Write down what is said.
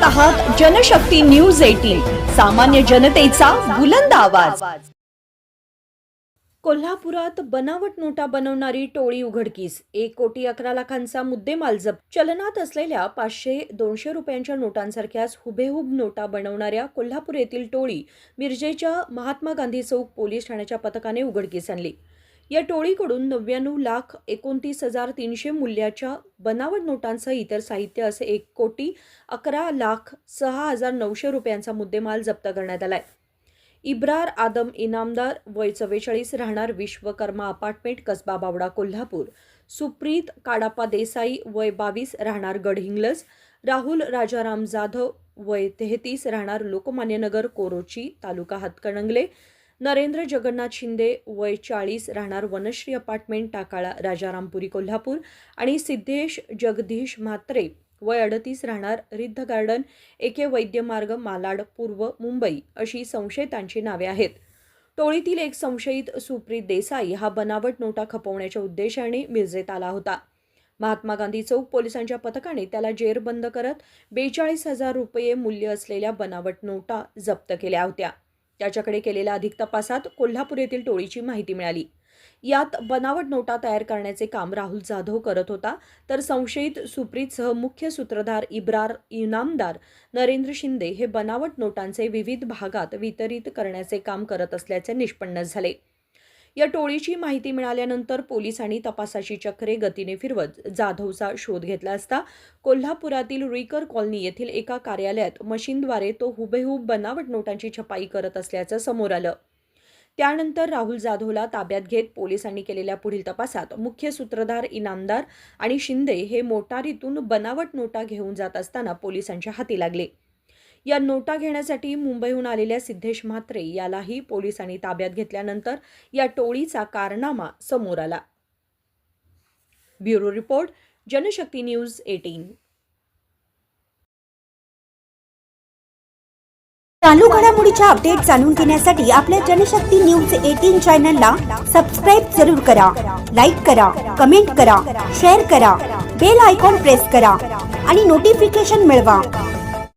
पाहत आहात Janshakti news eighteen सामान्य जनतेचा बुलंद आवाज. कोल्हापुरात बनावट नोटा बनवणारी टोळी उघडकीस एक कोटी अकरा लाखांचा मुद्देमाल जप्त. चलनात असलेल्या पाचशे दोनशे रुपयांच्या नोटांसारख्याच हुबेहूब नोटा बनवणाऱ्या कोल्हापूर येथील टोळी मिरजेच्या महात्मा गांधी चौक पोलीस ठाण्याच्या पथकाने उघडकीस आणली. या टोळीकडून नव्याण्णव लाख एकोणतीस हजार तीनशे मूल्याच्या बनावट नोटांसह इतर साहित्य असे एक कोटी अकरा लाख सहा हजार नऊशे रुपयांचा मुद्देमाल जप्त करण्यात आलाय. इब्रार आदम इनामदार वय चव्वेचाळीस राहणार विश्वकर्मा अपार्टमेंट कसबा बावडा कोल्हापूर. सुप्रीत काडापा देसाई वय बावीस राहणार गडहिंग्लज. राहुल राजाराम जाधव वय तेहतीस राहणार लोकमान्यनगर कोरोची तालुका हातकणंगले. नरेंद्र जगन्नाथ शिंदे वय चाळीस राहणार वनश्री अपार्टमेंट टाकाळा राजारामपुरी कोल्हापूर आणि सिद्धेश जगदीश म्हात्रे वय अडतीस राहणार रिद्ध गार्डन एके वैद्यमार्ग मालाड पूर्व मुंबई अशी संशयितांची नावे आहेत. टोळीतील एक संशयित सुप्रीत देसाई हा बनावट नोटा खपवण्याच्या उद्देशाने मिरजेत आला होता. महात्मा गांधी चौक पोलिसांच्या पथकाने त्याला जेरबंद करत बेचाळीस हजार रुपये मूल्य असलेल्या बनावट नोटा जप्त केल्या होत्या. त्याच्याकडे केलेल्या अधिक तपासात कोल्हापूर येथील टोळीची माहिती मिळाली. यात बनावट नोटा तयार करण्याचे काम राहुल जाधव करत होता तर संशयित सुप्रीतसह मुख्य सूत्रधार इब्रार इनामदार नरेंद्र शिंदे हे बनावट नोटांचे विविध भागात वितरित करण्याचे काम करत असल्याचे निष्पन्न झाले. या टोळीची माहिती मिळाल्यानंतर पोलिसांनी तपासाची चक्रे गतीने फिरवत जाधवचा शोध घेतला असता कोल्हापुरातील रुईकर कॉलनी येथील एका कार्यालयात मशीनद्वारे तो हुबेहूब बनावट नोटांची छपाई करत असल्याचं समोर आलं. त्यानंतर राहुल जाधवला ताब्यात घेत पोलिसांनी केलेल्या पुढील तपासात मुख्य सूत्रधार इनामदार आणि शिंदे हे मोटारीतून बनावट नोटा घेऊन जात असताना पोलिसांच्या हाती लागले. या नोटा घेण्यासाठी मुंबईहून आलेल्या सिद्धेश म्हात्रे यालाही पोलिसांनी ताब्यात घेतल्यानंतर या टोळीचा कारनामा समोर आला. Bureau report Janashakti News Eighteen. चालू घडामोडीच्या अपडेट जाणून घेण्यासाठी आपल्या जनशक्ती न्यूज एटीन चॅनलला सबस्क्राईब जरूर करा लाईक करा कमेंट करा शेअर करा बेल आयकॉन प्रेस करा आणि नोटिफिकेशन मिळवा.